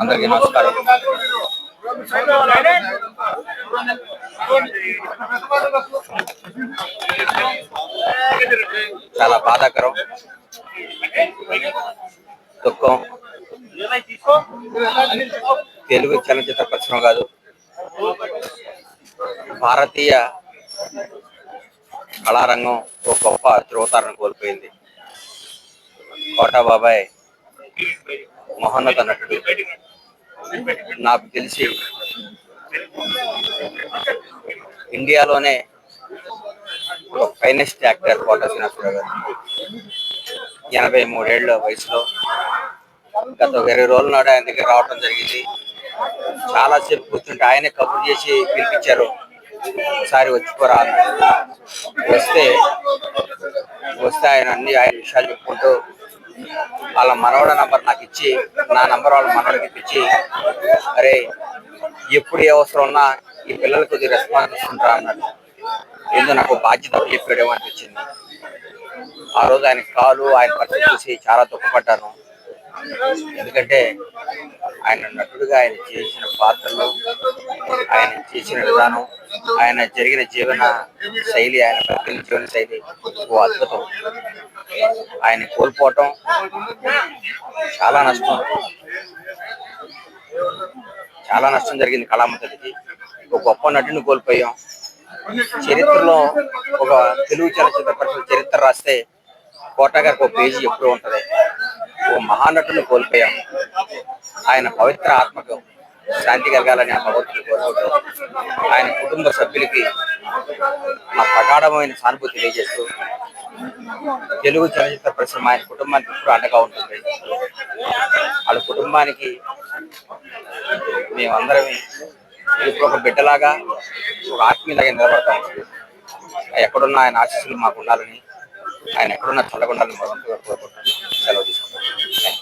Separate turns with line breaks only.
అందరికీ నమస్కారం. చాలా బాధాకరం దుఃఖం తెలుగు చలనచిత్ర పరిశ్రమ కాదు భారతీయ కళారంగం ఒక గొప్ప ధ్రువతారను కోల్పోయింది. కోటా బాబాయ్ మహోన్నత నటుడు. నాకు తెలిసి ఇండియాలోనే ఒక ఫైనెస్ట్ యాక్టర్ కోటా శ్రీనివాసరావు గారు. ఎనభై మూడేళ్ళ వయసులో గత ఒక ఇరవై రోజుల నాడు ఆయన దగ్గర రావడం జరిగింది. చాలా సేపు కూర్చుంటే ఆయనే కబుర్ చేసి పిలిపించారు. ఒకసారి వచ్చిపోరా వస్తే వస్తే ఆయన అన్ని ఆయన విషయాలు చెప్పుకుంటూ వాళ్ళ మనవడ నంబర్ నాకు ఇచ్చి నా నంబర్ వాళ్ళ మనవడికి ఇప్పించి అరే ఎప్పుడు ఏ అవసరం ఉన్నా ఈ పిల్లలకు కొద్దిగా రెస్పాన్స్ ఇస్తుంటా అన్నాడు. ఏందో నాకు బాధ్యత చెప్పాడేమో అనిపించింది. ఆ రోజు ఆయన కాలు ఆయన పరిస్థితి చూసి చాలా దుఃఖపడ్డాను. ఎందుకంటే ఆయన నటుడుగా ఆయన చేసిన పాత్రలు ఆయన చేసిన విధానం ఆయన జరిగిన జీవన శైలి ఆయన జీవన శైలి ఓ అద్భుతం. ఆయన కోల్పోవటం చాలా నష్టం. చాలా నష్టం జరిగింది కళామతడికి. ఒక గొప్ప నటుని కోల్పోయాం. చరిత్రలో ఒక తెలుగు చలచిత్ర పరిశ్రమ చరిత్ర రాస్తే కోట గారికి ఒక పేజీ ఎప్పుడు ఉంటుంది. ఓ మహానటుని కోల్పోయాం. ఆయన పవిత్ర ఆత్మకు శాంతి కలగాలని ఆ భగవంతుని కోరుకుంటూ ఆయన కుటుంబ సభ్యులకి నా ప్రగాఢమైన సానుభూతి తెలియజేస్తూ తెలుగు చలనచిత్ర పరిశ్రమ ఆయన కుటుంబానికి ఎప్పుడు అండగా ఉంటుంది. వాళ్ళ కుటుంబానికి మేమందరం ఇప్పుడు ఒక బిడ్డలాగా ఒక ఆత్మీయలాగా నిలబడతాం. ఎక్కడున్న ఆయన ఆశీస్సులు మాకు ఉండాలని ఆయన ఎక్కడున్నా చల్లగా మనం సెలవు తీసుకుంటాం